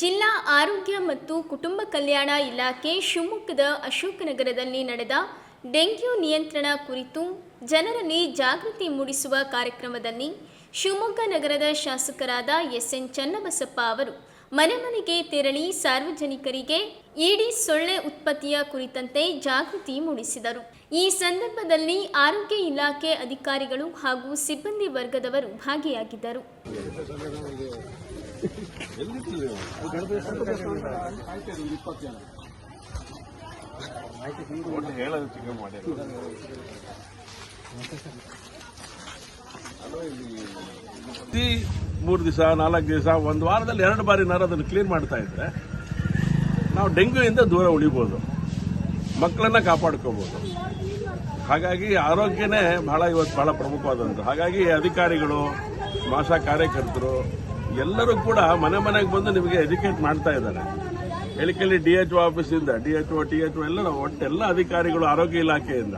ಜಿಲ್ಲಾ ಆರೋಗ್ಯ ಮತ್ತು ಕುಟುಂಬ ಕಲ್ಯಾಣ ಇಲಾಖೆ ಶಿವಮೊಗ್ಗದ ಅಶೋಕನಗರದಲ್ಲಿ ನಡೆದ ಡೆಂಗ್ಯೂ ನಿಯಂತ್ರಣ ಕುರಿತು ಜನರಲ್ಲಿ ಜಾಗೃತಿ ಮೂಡಿಸುವ ಕಾರ್ಯಕ್ರಮದಲ್ಲಿ ಶಿವಮೊಗ್ಗ ನಗರದ ಶಾಸಕರಾದ ಎಸ್ಎನ್ ಚನ್ನಬಸಪ್ಪ ಅವರು ಮನೆ ಮನೆಗೆ ತೆರಳಿ ಸಾರ್ವಜನಿಕರಿಗೆ ಇಡಿ ಸೊಳ್ಳೆ ಉತ್ಪತ್ತಿಯ ಕುರಿತಂತೆ ಜಾಗೃತಿ ಮೂಡಿಸಿದರು. ಈ ಸಂದರ್ಭದಲ್ಲಿ ಆರೋಗ್ಯ ಇಲಾಖೆ ಅಧಿಕಾರಿಗಳು ಹಾಗೂ ಸಿಬ್ಬಂದಿ ವರ್ಗದವರು ಭಾಗಿಯಾಗಿದ್ದರು. ಪ್ರತಿ ಮೂರು ದಿವಸ, ನಾಲ್ಕು ದಿವಸ, ಒಂದು ವಾರದಲ್ಲಿ ಎರಡು ಬಾರಿ ನಾರು ಅದನ್ನು ಕ್ಲೀನ್ ಮಾಡ್ತಾ ಇದ್ರೆ ನಾವು ಡೆಂಗ್ಯೂಯಿಂದ ದೂರ ಉಳಿಬೋದು. ಮಕ್ಕಳನ್ನ ಕಾಪಾಡ್ಕೋಬಹುದು ಹಾಗಾಗಿ ಆರೋಗ್ಯನೇ ಬಹಳ ಇವತ್ತು ಬಹಳ ಪ್ರಮುಖವಾದಂಥ ಹಾಗಾಗಿ ಅಧಿಕಾರಿಗಳು ಆಶಾ ಕಾರ್ಯಕರ್ತರು ಎಲ್ಲರೂ ಕೂಡ ಮನೆ ಮನೆಗೆ ಬಂದು ನಿಮಗೆ ಎಜುಕೇಟ್ ಮಾಡ್ತಾ ಇದ್ದಾರೆ. ಹೇಳಿಕೆಯಲ್ಲಿ ಡಿ ಎಚ್ ಒ ಆಫೀಸಿಂದ, D H O, T H O ಎಲ್ಲ ಒಟ್ಟೆಲ್ಲ ಅಧಿಕಾರಿಗಳು ಆರೋಗ್ಯ ಇಲಾಖೆಯಿಂದ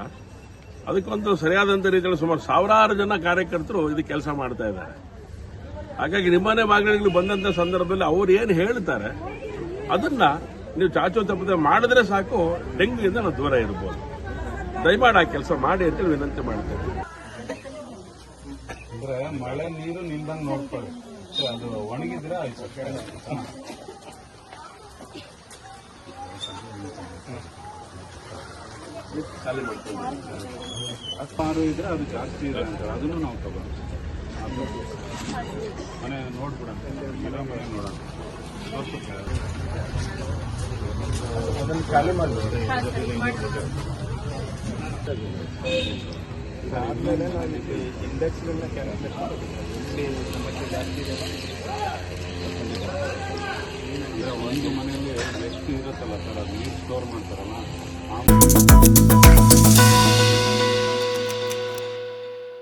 ಅದಕ್ಕೊಂದು ಸರಿಯಾದಂಥ ರೀತಿಯಲ್ಲಿ ಸುಮಾರು ಸಾವಿರಾರು ಜನ ಕಾರ್ಯಕರ್ತರು ಇದು ಕೆಲಸ ಮಾಡ್ತಾ ಇದ್ದಾರೆ. ಹಾಗಾಗಿ ನಿಮ್ಮನೆ ಮಾಗಣಿಗಳು ಬಂದಂಥ ಸಂದರ್ಭದಲ್ಲಿ ಅವ್ರು ಏನು ಹೇಳ್ತಾರೆ, ಅದನ್ನ ನೀವು ಚಾಚು ತಪ್ಪದೆ ಮಾಡಿದ್ರೆ ಸಾಕು ಡೆಂಗ್ಯೂಯಿಂದ ನಾವು ದೂರ ಇರ್ಬೋದು. ದಯಮಾಡಿ ಆ ಕೆಲಸ ಮಾಡಿ ಅಂತೇಳಿ ವಿನಂತಿ ಮಾಡ್ತೇವೆ ಅಂದ್ರೆ ಮಳೆ ನೀರು ನಿಲ್ದಂಗೆ ನೋಡ್ಕೊಳ್ಳಿ. ಅದು ಒಣಗಿದ್ರೆ ಆಯ್ತು. ಖಾಲಿ ಮಾಡ್ತೇವೆ ಹತ್ತಾರು ಇದ್ರೆ ಅದು ಜಾಸ್ತಿ ಇದೆ ಅಂತ ಅದನ್ನು ನಾವು ತಗೋಣ ಅದು ಮನೆ ನೋಡ್ಬಿಡಂತ ಮನೆ ನೋಡೋಣ. ಅದನ್ನು ಅದನ್ನ ಖಾಲಿ ಮಾಡಿ ಆದ್ಮೇಲೆ ನಾವು ಇಂಡೆಕ್ಸ್ಗಳನ್ನ ಕ್ಯಾಲ್ಕುಲೇಟ್ ಸಮಸ್ಯೆ ಜಾಸ್ತಿ ಇದೆ ಈಗ ಒಂದು ಮನೆಯಲ್ಲಿ ವ್ಯಕ್ತಿ ಇರುತ್ತಲ್ಲ ಸರ್ ಅದು ನೀರು ಸ್ಟೋರ್ ಮಾಡ್ತಾರಲ್ಲ, ಆ